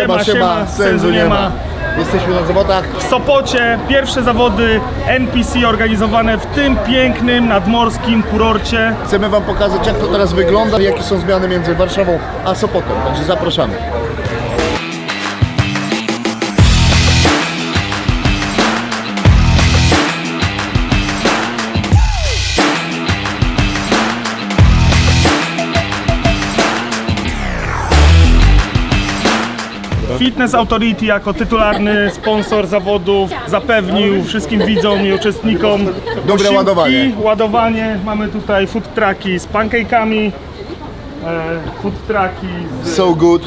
Siema, siema, sensu nie ma. Jesteśmy na zawodach. W Sopocie pierwsze zawody NPC organizowane w tym pięknym nadmorskim kurorcie. Chcemy Wam pokazać, jak to teraz wygląda i jakie są zmiany między Warszawą a Sopotem. Także zapraszamy. Fitness Authority jako tytularny sponsor zawodów zapewnił wszystkim widzom i uczestnikom posiłki, ładowanie. ładowanie. Mamy tutaj food trucki z pancake'ami, e, food trucki z, So good.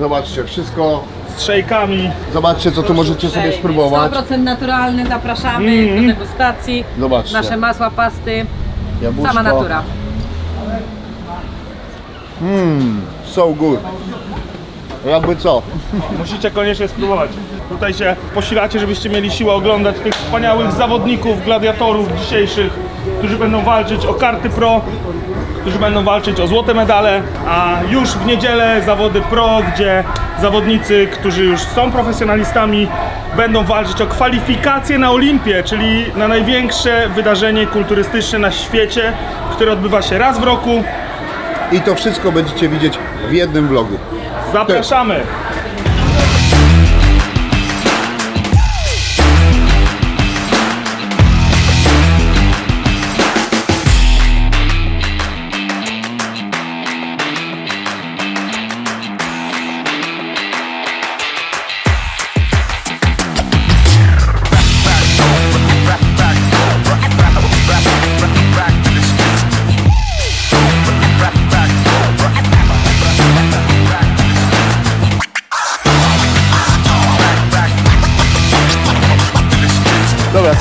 Zobaczcie, wszystko. z shake'ami. Zobaczcie, co tu możecie sobie spróbować. 100% naturalny, zapraszamy do degustacji. Zobaczcie. Nasze masła, pasty, Jabłuszko. sama natura. So good. Jakby co? Musicie koniecznie spróbować. Tutaj się posilacie, żebyście mieli siłę oglądać tych wspaniałych zawodników, gladiatorów dzisiejszych, którzy będą walczyć o karty pro, którzy będą walczyć o złote medale, a już w niedzielę zawody pro, gdzie zawodnicy, którzy już są profesjonalistami, będą walczyć o kwalifikacje na Olimpię, czyli na największe wydarzenie kulturystyczne na świecie, które odbywa się raz w roku. I to wszystko będziecie widzieć w jednym vlogu. Zapraszamy!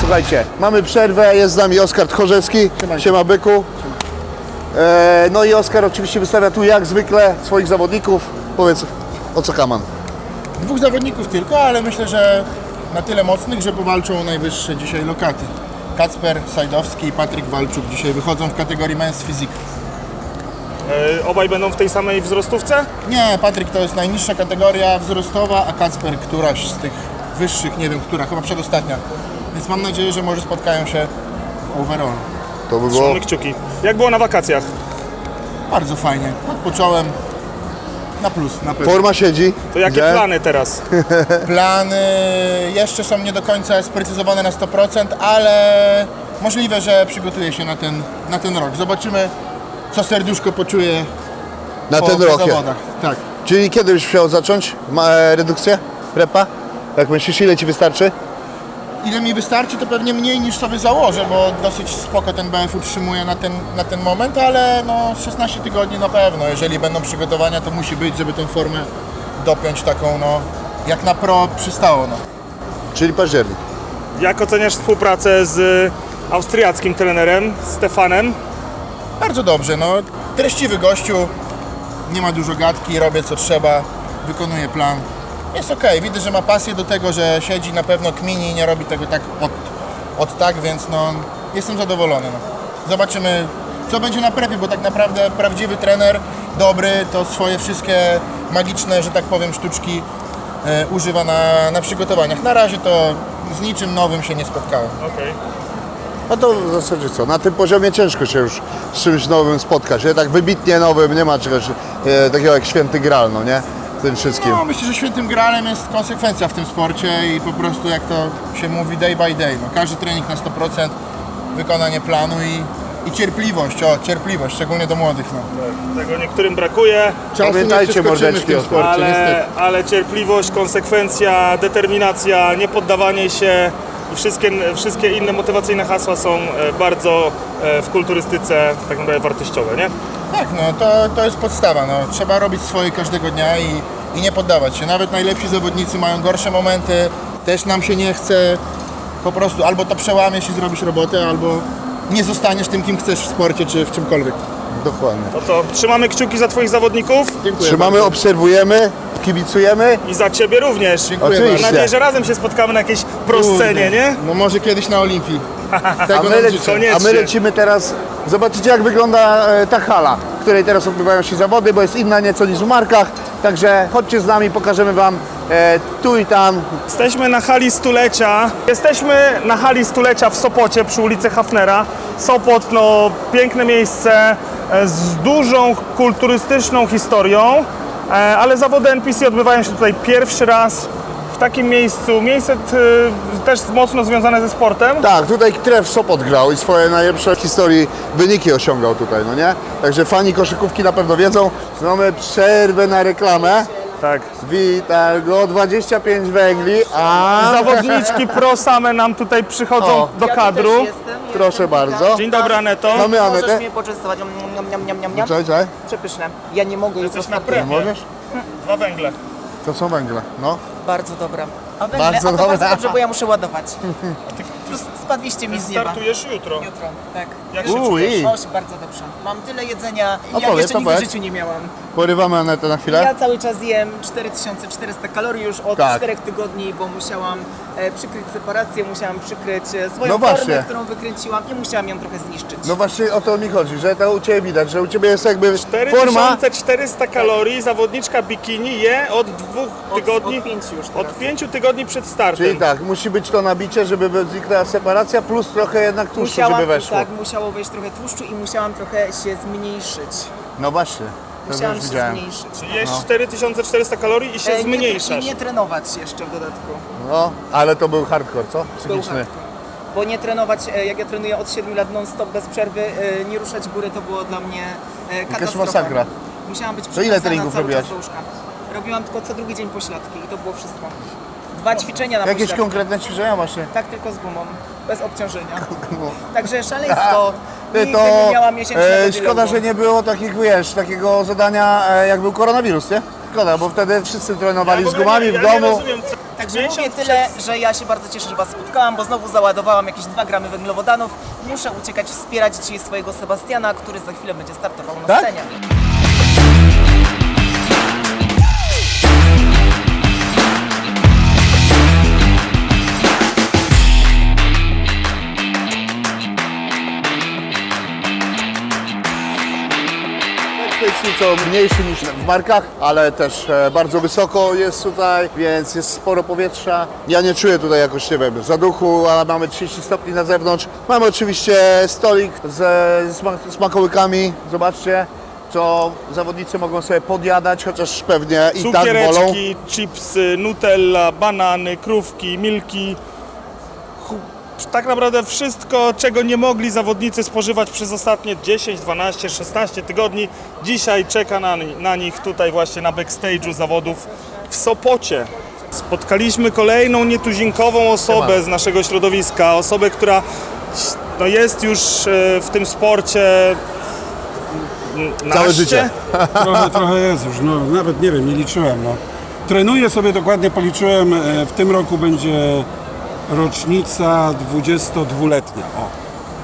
Słuchajcie, mamy przerwę, jest z nami Oskar Tchorzewski. Siema, Byku. E, no i Oskar oczywiście wystawia tu jak zwykle swoich zawodników. Powiedz, o co kaman? Dwóch zawodników tylko, ale myślę, że na tyle mocnych, że powalczą o najwyższe dzisiaj lokaty. Kacper Sajdowski i Patryk Walczuk dzisiaj wychodzą w kategorii Men's Physique. Obaj będą w tej samej wzrostówce? Nie, Patryk to jest najniższa kategoria wzrostowa, a Kacper któraś z tych wyższych, nie wiem która, chyba przedostatnia. Więc mam nadzieję, że może spotkają się overall. To by było... Trzymamy kciuki. Jak było na wakacjach? Bardzo fajnie. Odpocząłem na plus, na pewno. Forma siedzi. To jakie Gdzie? plany teraz? Plany jeszcze są nie do końca sprecyzowane na 100%, ale możliwe, że przygotuję się na ten, na ten rok. Zobaczymy, co serduszko poczuje Na po, ten po rok. zawodach. Tak. Czyli kiedy byś chciał zacząć Ma, e, redukcję? Prepa? Jak myślisz, ile ci wystarczy? Ile mi wystarczy, to pewnie mniej niż sobie założę, bo dosyć spoko ten BF utrzymuje na ten, na ten moment, ale no 16 tygodni na pewno. Jeżeli będą przygotowania, to musi być, żeby tą formę dopiąć taką, no, jak na pro przystało. No. Czyli październik. Jak oceniasz współpracę z austriackim trenerem Stefanem? Bardzo dobrze, no. Treściwy gościu, nie ma dużo gadki, robię co trzeba, wykonuję plan. Jest okej, widzę, że ma pasję do tego, że siedzi na pewno kmini i nie robi tego tak od, od tak, więc no jestem zadowolony. No. Zobaczymy, co będzie na prepie, bo tak naprawdę prawdziwy trener, dobry, to swoje wszystkie magiczne, że tak powiem, sztuczki e, używa na, na przygotowaniach. Na razie to z niczym nowym się nie spotkałem. Okej. No to w zasadzie co? Na tym poziomie ciężko się już z czymś nowym spotkać. Nie? Tak wybitnie nowym nie ma czegoś e, takiego jak święty gral, no nie? Tym wszystkim. No, myślę, że świętym gralem jest konsekwencja w tym sporcie i po prostu jak to się mówi day by day. No, każdy trening na 100%, wykonanie planu i, i cierpliwość, o cierpliwość, szczególnie do młodych. No. Tego niektórym brakuje, Czasu Pamiętajcie, nie przeskoczymy w mordeczki, tym sporcie, ale, niestety. ale cierpliwość, konsekwencja, determinacja, niepoddawanie się i wszystkie, wszystkie inne motywacyjne hasła są e, bardzo e, w kulturystyce tak naprawdę wartościowe, nie? Tak, no to, to jest podstawa. No. Trzeba robić swoje każdego dnia i, i nie poddawać się. Nawet najlepsi zawodnicy mają gorsze momenty, też nam się nie chce. Po prostu albo to przełamiesz i zrobisz robotę, albo nie zostaniesz tym, kim chcesz w sporcie czy w czymkolwiek. Dokładnie. No to trzymamy kciuki za Twoich zawodników Dziękuję Trzymamy, bardzo. obserwujemy, kibicujemy. i za Ciebie również. Dziękuję Oczywiście. Mam nadzieję, że razem się spotkamy na jakiejś proscenie, nie? No może kiedyś na Olimpii. A Tego my, leci- życzę. Koniecznie. a my lecimy teraz, zobaczycie jak wygląda e, ta hala, w której teraz odbywają się zawody, bo jest inna nieco niż w markach. Także chodźcie z nami, pokażemy Wam e, tu i tam. Jesteśmy na hali stulecia. Jesteśmy na hali stulecia w Sopocie przy ulicy Hafnera. Sopot, no piękne miejsce e, z dużą kulturystyczną historią, ale zawody NPC odbywają się tutaj pierwszy raz w takim miejscu. Miejsce t, też mocno związane ze sportem. Tak, tutaj Tref Sopot grał i swoje najlepsze w historii wyniki osiągał tutaj, no nie? Także fani koszykówki na pewno wiedzą. Mamy przerwę na reklamę. Tak. Witargo, 25 węgli, a... Zawodniczki pro same nam tutaj przychodzą O. do kadru. Proszę bardzo. Dzień dobry Aneto. Mamy Anetę. Możesz mnie poczęstować. Niam, niam, niam, niam, niam, niam. Czekaj, czekaj. Przepyszne. Ja nie mogę jutro Jesteś na startuję. premie. Możesz? Dwa węgle. To są węgle, no. Bardzo dobra. A węgle, Bardzo a to dobra. bardzo dobrze, bo ja muszę ładować. Plus spadliście mi z nieba. Startujesz jutro. Jutro, tak. Jak się Ui. czujesz? O, się bardzo dobrze. Mam tyle jedzenia, ja Opowiedz, jeszcze nigdy w opowiedz. życiu nie miałam. Porywamy Anetę na chwilę. Ja cały czas jem 4400 kalorii już od Tak. 4 tygodni, bo musiałam e, przykryć separację, musiałam przykryć e, swoją No formę, którą wykręciłam i musiałam ją trochę zniszczyć. No właśnie o to mi chodzi, że to u Ciebie widać, że u Ciebie jest jakby forma... 4400 kalorii zawodniczka bikini je od dwóch tygodni. od pięciu już teraz. Od pięciu tygodni przed startem. Czyli tak, musi być to nabicie, żeby zniknęła separacja, plus trochę jednak tłuszczu, Musiałam, żeby weszło. tak, musiało wejść trochę tłuszczu i musiałam trochę się zmniejszyć. No właśnie, to Musiałam już się widziałem. zmniejszyć. Jeść 4400 kalorii i się E, nie, zmniejszasz. I nie trenować jeszcze w dodatku. No, ale to był hardcore, co? Był Psychiczny. hardcore. Bo nie trenować, e, jak ja trenuję od 7 lat non-stop bez przerwy, e, nie ruszać góry, to było dla mnie e, katastrofa. masakra. Musiałam być ile przywiązana treningów cały robiłaś? czas do łóżka. Robiłam tylko co drugi dzień pośladki i to było wszystko. Dwa ćwiczenia na Jakieś pośladki. konkretne ćwiczenia właśnie? Tak tylko z gumą, bez obciążenia. Także szaleństwo. Ty Nigdy to nie miałam miesięcznego e, szkoda, że nie było takich, wiesz, takiego zadania e, jak był koronawirus, nie? Szkoda, bo wtedy wszyscy trenowali Ja z ogóle gumami nie, w ja domu. Nie rozumiem, co... Także Miesiąc mówię tyle, że ja się bardzo cieszę, że Was spotkałam, bo znowu załadowałam jakieś 2 gramy węglowodanów. Muszę uciekać, wspierać dzisiaj swojego Sebastiana, który za chwilę będzie startował na Tak? scenie. Backstage co mniejszy niż w markach, ale też e, bardzo wysoko jest tutaj, więc jest sporo powietrza. Ja nie czuję tutaj jakoś, nie wiem, zaduchu, ale mamy 30 stopni na zewnątrz. Mamy oczywiście stolik ze smak- smakołykami, zobaczcie, co zawodnicy mogą sobie podjadać, chociaż pewnie i tak wolą. Cukiereczki, chipsy, nutella, banany, krówki, milki. Tak naprawdę wszystko, czego nie mogli zawodnicy spożywać przez ostatnie 10, 12, 16 tygodni, dzisiaj czeka na, na nich tutaj właśnie na backstage'u zawodów w Sopocie. Spotkaliśmy kolejną nietuzinkową osobę z naszego środowiska, osobę, która no, jest już e, w tym sporcie n- Całe naście. życie. Trochę, trochę jest już, no nawet nie wiem, nie liczyłem. No. Trenuję sobie dokładnie, policzyłem, e, w tym roku będzie rocznica 22-letnia. O,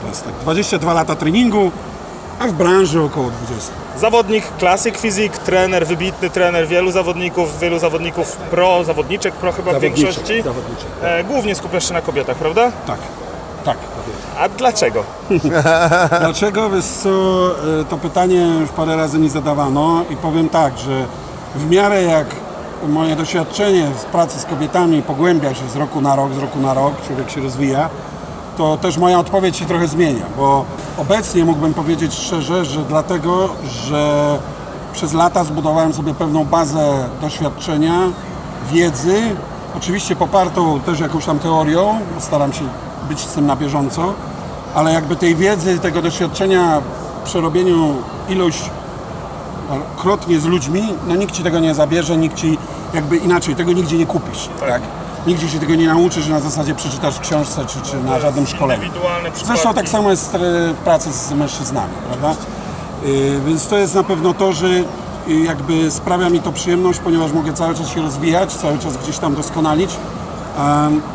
to jest tak, 22 lata treningu, a w branży około 20. Zawodnik Classic Physique, trener, wybitny trener wielu zawodników, wielu zawodników pro, zawodniczek pro chyba w Zawodniczek, większości. zawodniczek. E, głównie skupiasz się na kobietach, prawda? Tak, tak. kobieta. A dlaczego? Dlaczego? Wiesz co, e, to pytanie już parę razy mi zadawano i powiem tak, że w miarę jak moje doświadczenie z pracy z kobietami pogłębia się z roku na rok, z roku na rok, człowiek się rozwija, to też moja odpowiedź się trochę zmienia, bo obecnie mógłbym powiedzieć szczerze, że dlatego, że przez lata zbudowałem sobie pewną bazę doświadczenia, wiedzy, oczywiście popartą też jakąś tam teorią, staram się być z tym na bieżąco, ale jakby tej wiedzy, tego doświadczenia w przerobieniu ilość krotnie z ludźmi, no nikt ci tego nie zabierze, nikt ci jakby inaczej, tego nigdzie nie kupisz, tak? Nigdzie się tego nie nauczysz na zasadzie przeczytasz w książce czy, czy na żadnym szkoleniu. Zresztą tak samo jest e, w pracy z mężczyznami, prawda? Y, Więc to jest na pewno to, że y, jakby sprawia mi to przyjemność, ponieważ mogę cały czas się rozwijać, cały czas gdzieś tam doskonalić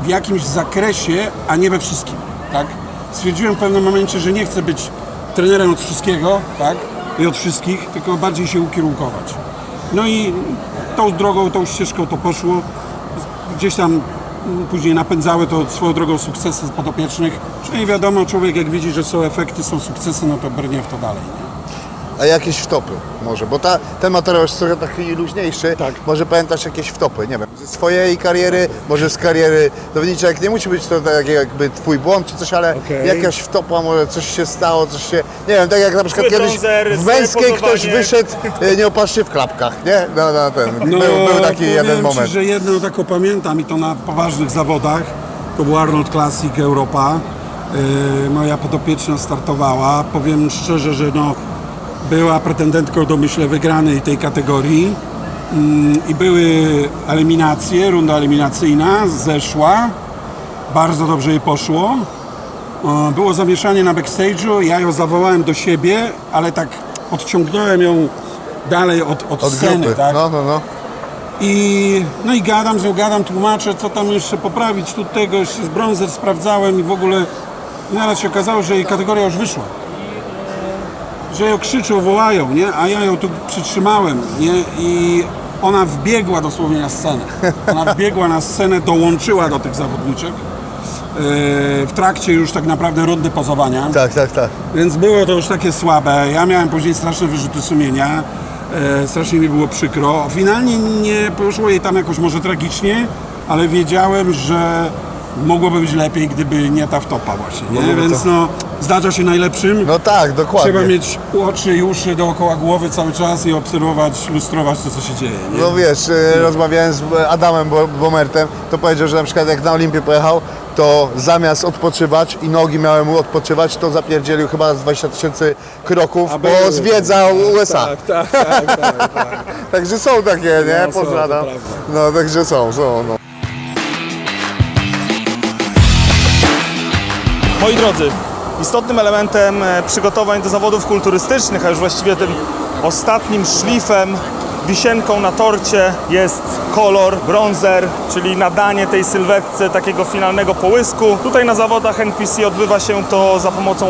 w jakimś zakresie, a nie we wszystkim, tak? Stwierdziłem w pewnym momencie, że nie chcę być trenerem od wszystkiego, tak? I od wszystkich, tylko bardziej się ukierunkować. No i tą drogą, tą ścieżką to poszło. Gdzieś tam mm, później napędzały to swoją drogą sukcesy podopiecznych. Czyli wiadomo, człowiek jak widzi, że są efekty, są sukcesy, no to brnie w to dalej. Nie? A jakieś wtopy może, bo ta, ten materiał jest trochę taki luźniejszy. Tak. Może pamiętasz jakieś wtopy, nie wiem, ze swojej kariery, może z kariery zawodniczek. Nie musi być to tak jakby twój błąd czy coś, ale Okej. jakaś wtopa, może coś się stało, coś się, nie wiem, tak jak na przykład kiedyś w złe węskiej ktoś wyszedł e, nieopatrznie w klapkach, nie? No, no ten, No, był, był taki jeden Ci, moment. że jedno taką pamiętam i to na poważnych zawodach, to był Arnold Classic Europa. Yy, moja podopieczna startowała. Powiem szczerze, że no, była pretendentką do myślę wygranej tej kategorii. Mm, I były eliminacje, runda eliminacyjna, zeszła. Bardzo dobrze jej poszło. O, Było zamieszanie na backstage'u, ja ją zawołałem do siebie, ale tak odciągnąłem ją dalej od, od, Od sceny, grupy, tak? no, no, no. I, no i gadam z nią, gadam, tłumaczę, co tam jeszcze poprawić, tu tego, jeszcze z bronzer sprawdzałem i w ogóle i naraz się okazało, że jej kategoria już wyszła. Że ją krzyczą, wołają, nie? A ja ją tu przytrzymałem, nie? I ona wbiegła dosłownie na scenę. Ona wbiegła na scenę, dołączyła do tych zawodniczek. Yy, w trakcie już tak naprawdę rundy pozowania. Tak, tak, tak. Więc było to już takie słabe. Ja miałem później straszne wyrzuty sumienia. E, strasznie mi było przykro. Finalnie nie poszło jej tam jakoś może tragicznie, ale wiedziałem, że mogłoby być lepiej, gdyby nie ta wtopa właśnie. Nie? Mogłoby Więc to- no, zdarza się najlepszym. No tak, dokładnie. Trzeba mieć oczy i uszy dookoła głowy cały czas i obserwować, lustrować to, co się dzieje. Nie? No wiesz, y, rozmawiałem z Adamem Bo- Bomertem, to powiedział, że na przykład jak na Olimpię pojechał, to zamiast odpoczywać i nogi miały mu odpoczywać, to zapierdzielił chyba z 20 tysięcy kroków, bo były. zwiedzał USA. Tak, tak, tak, tak, tak. Także są takie, nie? No, są, Pozdrawiam. prawda. No, także są, są. No. Moi drodzy, istotnym elementem e, przygotowań do zawodów kulturystycznych, a już właściwie tym ostatnim szlifem, wisienką na torcie jest kolor, bronzer, czyli nadanie tej sylwetce takiego finalnego połysku. Tutaj na zawodach NPC odbywa się to za pomocą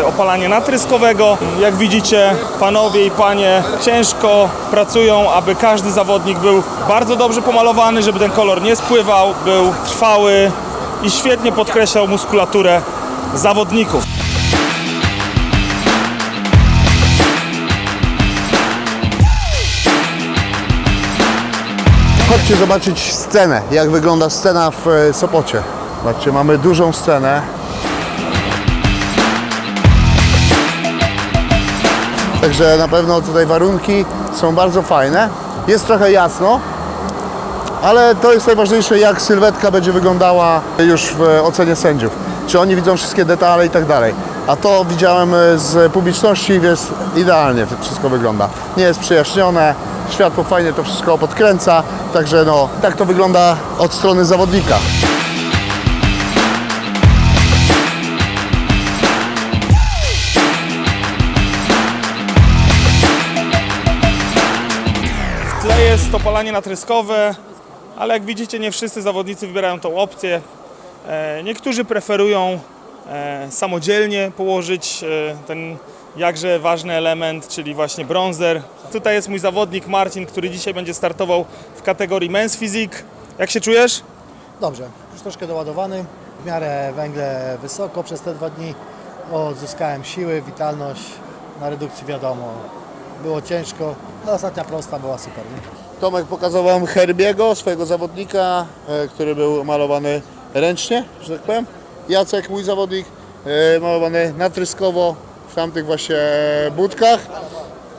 e, opalania natryskowego. Jak widzicie, panowie i panie ciężko pracują, aby każdy zawodnik był bardzo dobrze pomalowany, żeby ten kolor nie spływał, był trwały i świetnie podkreślał muskulaturę zawodników. Chodźcie zobaczyć scenę, jak wygląda scena w e, Sopocie. Zobaczcie, mamy dużą scenę. Także na pewno tutaj warunki są bardzo fajne. Jest trochę jasno, ale to jest najważniejsze, jak sylwetka będzie wyglądała już w ocenie sędziów. Czy oni widzą wszystkie detale i tak dalej. A to widziałem e, z publiczności, więc idealnie to wszystko wygląda. Nie jest przyjaśnione, światło fajnie to wszystko podkręca, także no, tak to wygląda od strony zawodnika. W tle jest opalanie natryskowe, ale jak widzicie nie wszyscy zawodnicy wybierają tą opcję. E, Niektórzy preferują e, samodzielnie położyć e, ten jakże ważny element, czyli właśnie bronzer. Tutaj jest mój zawodnik Marcin, który dzisiaj będzie startował w kategorii Men's Physique. Jak się czujesz? Dobrze, już troszkę doładowany, w miarę węgle wysoko przez te dwa dni. Odzyskałem siły, witalność, na redukcji wiadomo. Było ciężko, no ostatnia prosta była super. Nie? Tomek pokazał Wam Herbiego, swojego zawodnika, który był malowany ręcznie, że tak powiem. Jacek, mój zawodnik, e, malowany natryskowo w tamtych właśnie budkach.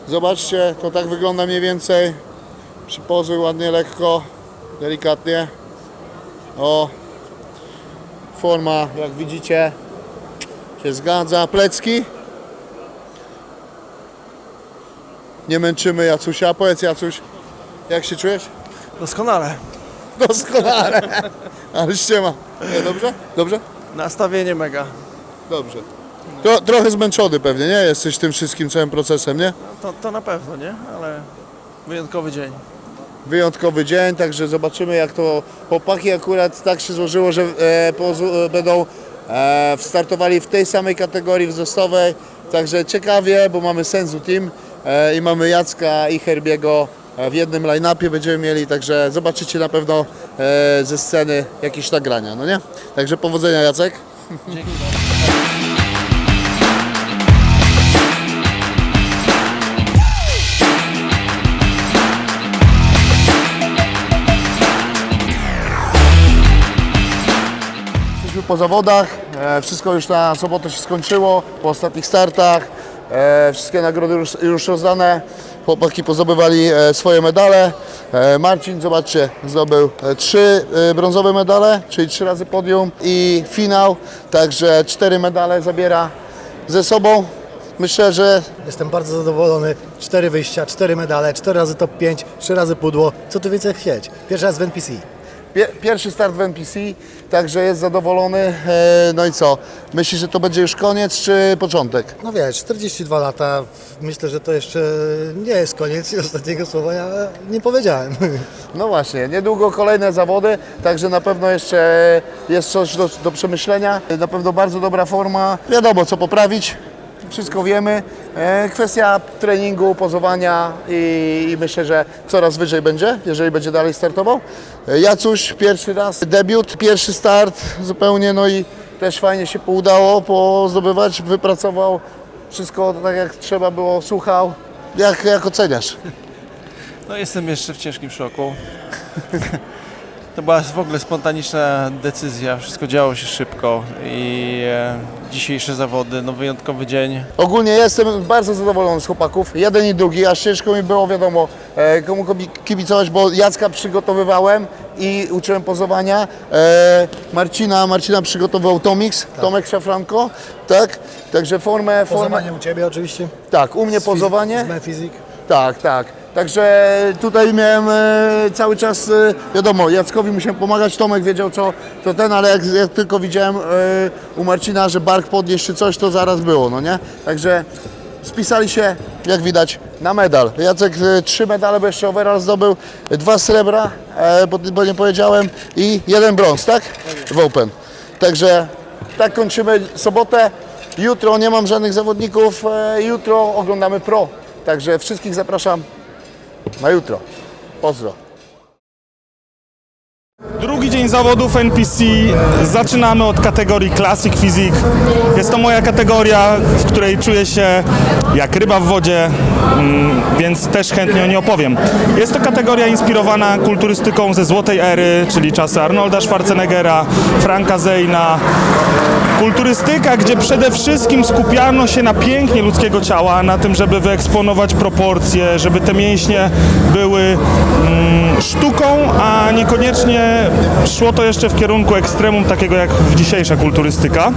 Zobaczcie, to tak wygląda mniej więcej. Przypozy ładnie, lekko, delikatnie. O, forma, jak widzicie, się zgadza. Plecki. Nie męczymy Jacusia. Powiedz Jacuś, jak się czujesz? Doskonale. Doskonale. Ale ściema. Nie, dobrze? Dobrze? Nastawienie mega. Dobrze. Tro, trochę zmęczony pewnie, nie? Jesteś tym wszystkim całym procesem, nie? To, to na pewno, nie? Ale wyjątkowy dzień. Wyjątkowy dzień, także zobaczymy jak to chłopaki akurat tak się złożyło, że e, pozu- e, będą e, startowali w tej samej kategorii wzrostowej. Także ciekawie, bo mamy Senzu Team e, i mamy Jacka i Herbiego e, w jednym line-upie będziemy mieli, także zobaczycie na pewno E, ze sceny jakieś nagrania, no nie? Także powodzenia Jacek. Dzięki. Jesteśmy po zawodach, e, wszystko już na sobotę się skończyło, po ostatnich startach, e, wszystkie nagrody już, już rozdane. Chłopaki pozobywali e, swoje medale. E, Marcin, zobaczcie, zdobył e, trzy brązowe medale, czyli trzy razy podium i finał. Także cztery medale zabiera ze sobą. Myślę, że Jestem bardzo zadowolony. Cztery wyjścia, cztery medale, cztery razy top 5, trzy razy pudło. Co tu więcej chcieć? Pierwszy raz w NPC. Pie- Pierwszy start w NPC, także jest zadowolony. E, No i co? Myślisz, że to będzie już koniec czy początek? No wiesz, 42 lata, myślę, że to jeszcze nie jest koniec i ostatniego słowa ja nie powiedziałem. No właśnie, niedługo kolejne zawody, także na pewno jeszcze jest coś do, do przemyślenia. Na pewno bardzo dobra forma. Wiadomo, co poprawić. Wszystko wiemy. E, Kwestia treningu, pozowania i, i myślę, że coraz wyżej będzie, jeżeli będzie dalej startował. E, Jacuś, pierwszy raz debiut, pierwszy start zupełnie, no i też fajnie się udało pozdobywać, wypracował wszystko tak jak trzeba było, słuchał. Jak, jak oceniasz? No jestem jeszcze w ciężkim szoku. To była w ogóle spontaniczna decyzja, wszystko działo się szybko i e, dzisiejsze zawody, no wyjątkowy dzień. Ogólnie jestem bardzo zadowolony z chłopaków, jeden i drugi, aż ciężko mi było, wiadomo, e, komu kobi- kibicować, bo Jacka przygotowywałem i uczyłem pozowania. E, Marcina, Marcina przygotowywał Tomix, Tomek Szafranko, tak? Także formę, formę, Pozowanie u Ciebie oczywiście. tak, u mnie Z pozowanie. Menfizik. Tak, tak. Także tutaj miałem e, cały czas, e, wiadomo, Jackowi musiałem pomagać, Tomek wiedział co, co ten, ale jak, jak tylko widziałem e, u Marcina, że bark podnieść czy coś, to zaraz było, no nie? Także spisali się, jak widać, na medal. Jacek trzy medale, bo jeszcze overall zdobył, dwa srebra, bo, nie powiedziałem, i jeden brąz, tak? W Open. Także tak kończymy sobotę. Jutro nie mam żadnych zawodników, jutro oglądamy pro. Także wszystkich zapraszam na jutro. Pozdro. Drugi dzień zawodów NPC. Zaczynamy od kategorii Classic Physique. Jest to moja kategoria, w której czuję się jak ryba w wodzie, mm, więc też chętnie o niej opowiem. Jest to kategoria inspirowana kulturystyką ze złotej ery, czyli czasy Arnolda Schwarzeneggera, Franka Zeyna. Kulturystyka, gdzie przede wszystkim skupiano się na pięknie ludzkiego ciała, na tym, żeby wyeksponować proporcje, żeby te mięśnie były mm, sztuką, a niekoniecznie szło to jeszcze w kierunku ekstremum takiego jak w dzisiejsza kulturystyka.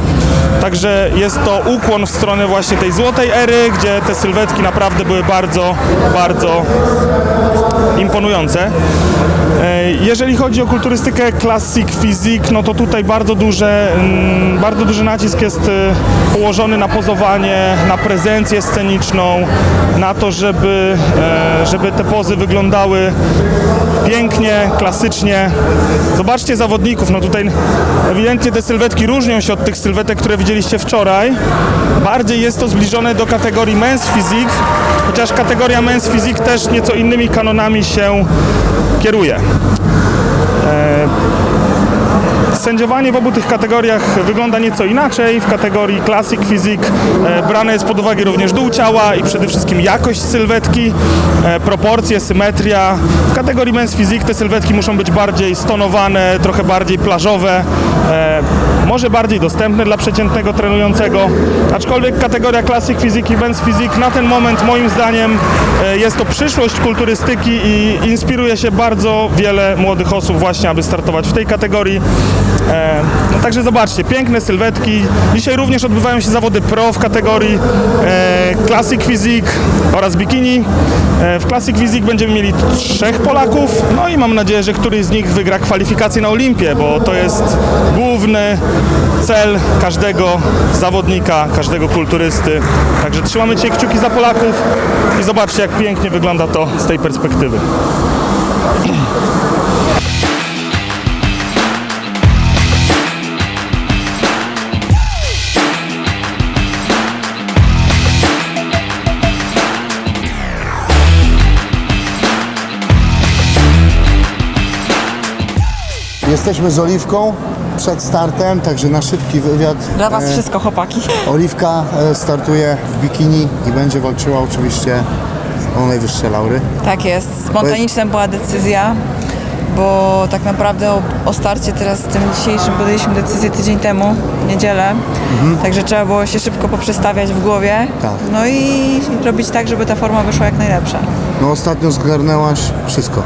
Także jest to ukłon w stronę właśnie tej złotej ery, gdzie te sylwetki naprawdę były bardzo, bardzo imponujące. E, Jeżeli chodzi o kulturystykę Classic Physique, no to tutaj bardzo, duże, mm, bardzo duży nacisk jest e, położony na pozowanie, na prezencję sceniczną, na to, żeby, e, żeby te pozy wyglądały pięknie, klasycznie. Zobaczcie zawodników, no tutaj ewidentnie te sylwetki różnią się od tych sylwetek, które widzieliście wczoraj. Bardziej jest to zbliżone do kategorii Men's Physique, chociaż kategoria Men's Physique też nieco innymi kanonami się kieruje. Sędziowanie w obu tych kategoriach wygląda nieco inaczej. W kategorii Classic Physique e, brane jest pod uwagę również dół ciała i przede wszystkim jakość sylwetki, e, proporcje, symetria. W kategorii Men's Physique te sylwetki muszą być bardziej stonowane, trochę bardziej plażowe, e, może bardziej dostępne dla przeciętnego trenującego. Aczkolwiek kategoria Classic Physique i Men's Physique na ten moment moim zdaniem jest to przyszłość kulturystyki i inspiruje się bardzo wiele młodych osób właśnie, aby startować w tej kategorii. E, no także zobaczcie, piękne sylwetki. Dzisiaj również odbywają się zawody pro w kategorii e, Classic Physique oraz Bikini. E, w Classic Physique będziemy mieli trzech Polaków, no i mam nadzieję, że któryś z nich wygra kwalifikację na Olimpię, bo to jest główny cel każdego zawodnika, każdego kulturysty. Także trzymamy dzisiaj kciuki za Polaków i zobaczcie, jak pięknie wygląda to z tej perspektywy. Jesteśmy z Oliwką przed startem, także na szybki wywiad. Dla Was E, wszystko, chłopaki. Oliwka e, startuje w bikini i będzie walczyła oczywiście o najwyższe laury. Tak jest. Spontaniczna była decyzja. bo tak naprawdę o, o starcie teraz tym dzisiejszym podjęliśmy decyzję tydzień temu, w niedzielę, także trzeba było się szybko poprzestawiać w głowie, Tak. no i robić tak, żeby ta forma wyszła jak najlepsza. No ostatnio zgarnęłaś wszystko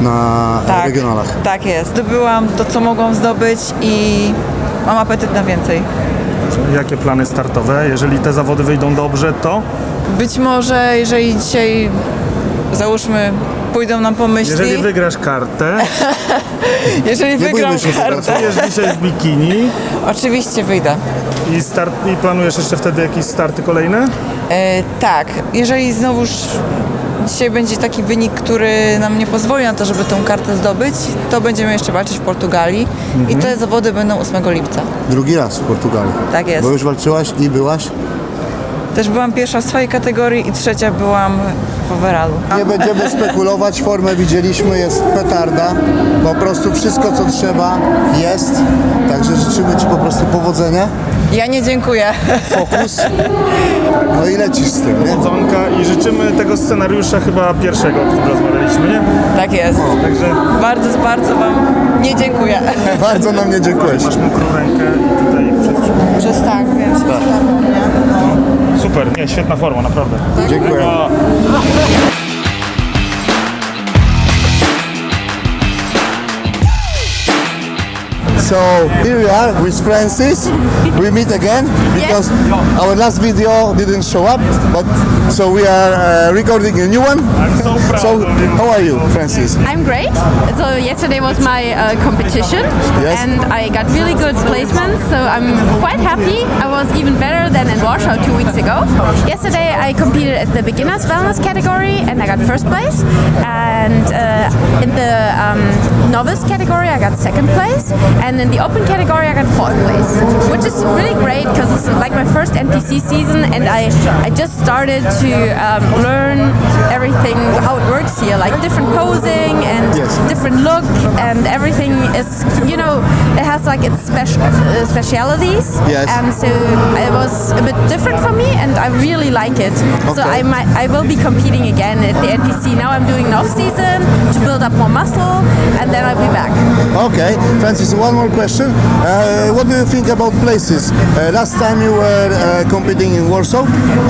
na Tak, regionalach. tak jest. Zdobyłam to, co mogłam zdobyć i mam apetyt na więcej. Jakie plany startowe? Jeżeli te zawody wyjdą dobrze, to Być może, jeżeli dzisiaj, załóżmy, pójdą nam po myśli, jeżeli wygrasz kartę, jeżeli wygram bójmy się kartę, dzisiaj w bikini oczywiście wyjdę. i, start, i planujesz jeszcze wtedy jakieś starty kolejne? E, tak, jeżeli znowuż dzisiaj będzie taki wynik, który nam nie pozwoli na to, żeby tą kartę zdobyć, to będziemy jeszcze walczyć w Portugalii i te zawody będą 8 lipca. Drugi raz w Portugalii. Tak jest. Bo już walczyłaś i byłaś? Też byłam pierwsza w swojej kategorii i trzecia byłam w overallu. Nie będziemy spekulować, formę widzieliśmy, jest petarda. Po prostu wszystko co trzeba jest. Także życzymy Ci po prostu powodzenia, Ja nie dziękuję. fokus. No i lecisz z tym, nie? Dzonka i życzymy tego scenariusza chyba pierwszego, o którym rozmawialiśmy, nie? Tak jest. Także Bardzo, bardzo Wam nie dziękuję. Bardzo nam nie dziękujesz. masz mokrą rękę i tutaj przez... Przez tak, wiem, się tak. Super, nie, świetna forma, naprawdę. Dziękuję. No, So here we are with Francis. We meet again because our last video didn't show up, but so we are uh, recording a new one. I'm so proud So of how are you, Francis? I'm great. So yesterday was my uh, competition, Yes. and I got really good placements. So I'm quite happy. I was even better than in Warsaw two weeks ago. Yesterday I competed at the beginners wellness category, and I got first place. And uh, in the um, novice category, I got second place, and in the open category, I got fourth place, which is really great because it's like my first NPC season, and I I just started to um, learn everything how it works here, like different posing and Yes. different look, and everything is you know it has like its special uh, specialities, Yes. and so it was a bit different for me, and I really like it. Okay. So I might I will be competing again at the NPC. Now I'm doing an off season to build up more muscle, and then I'll be back. Okay, Francis, one more question. Uh, what do you think about places? Uh, last time you were uh, competing in Warsaw,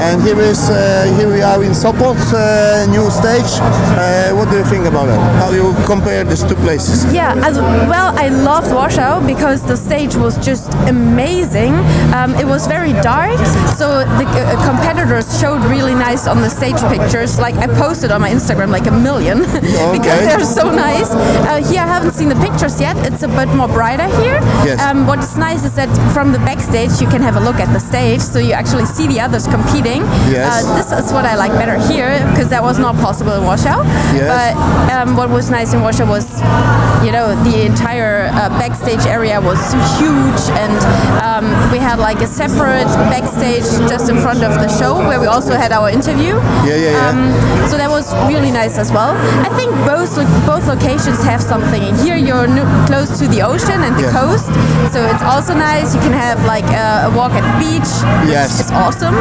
and here is uh, here we are in Sopot, uh, new stage. Uh, what do you think about it? How you compare these two places? Yeah, as well, I loved Warsaw because the stage was just amazing. Um, it was very dark, so the competitors showed really nice on the stage pictures. Like I posted on my Instagram like a million because Okay. they're so nice. Uh, here I haven't seen the pictures yet. It's a bit more here. Yes. Um, what's nice is that from the backstage you can have a look at the stage, so you actually see the others competing. Yes. Uh, this is what I like better here because that was not possible in Warsaw. Yes. But um, what was nice in Warsaw was, you know, the entire uh, backstage area was huge, and um, we had like a separate backstage just in front of the show where we also had our interview. Yeah, yeah, yeah. Um, so that was really nice as well. I think both both locations have something. Here you're close to the ocean and the Yeah. coast, so it's also nice. You can have like a, a walk at the beach. Yes. it's awesome.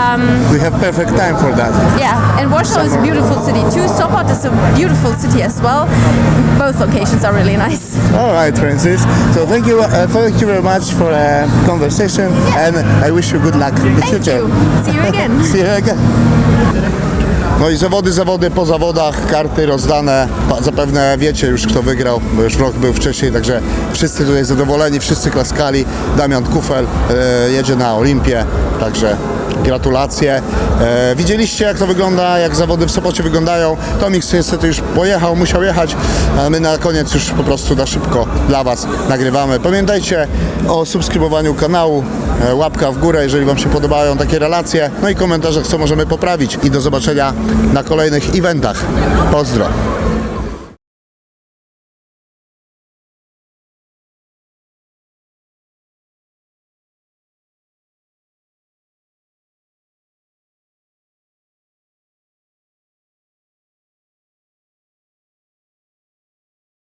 Um, We have perfect time for that. yeah, and Warsaw is a beautiful city too. Sopot is a beautiful city as well. Both locations are really nice. All right, Francis. So thank you, uh, thank you very much for a conversation, and I wish you good luck in the Thank future. you. See you again. See you again. No i zawody, zawody po zawodach, karty rozdane. Zapewne wiecie już kto wygrał, bo już rok był wcześniej, także wszyscy tutaj zadowoleni, wszyscy klaskali. Damian Kufel e, jedzie na Olimpię, także gratulacje. E, widzieliście jak to wygląda, jak zawody w Sopocie wyglądają. Tomix niestety już pojechał, musiał jechać, a my na koniec już po prostu na szybko dla Was nagrywamy. Pamiętajcie o subskrybowaniu kanału, e, łapka w górę, jeżeli Wam się podobają takie relacje, no i komentarzach, co możemy poprawić. I do zobaczenia na kolejnych eventach. Pozdro!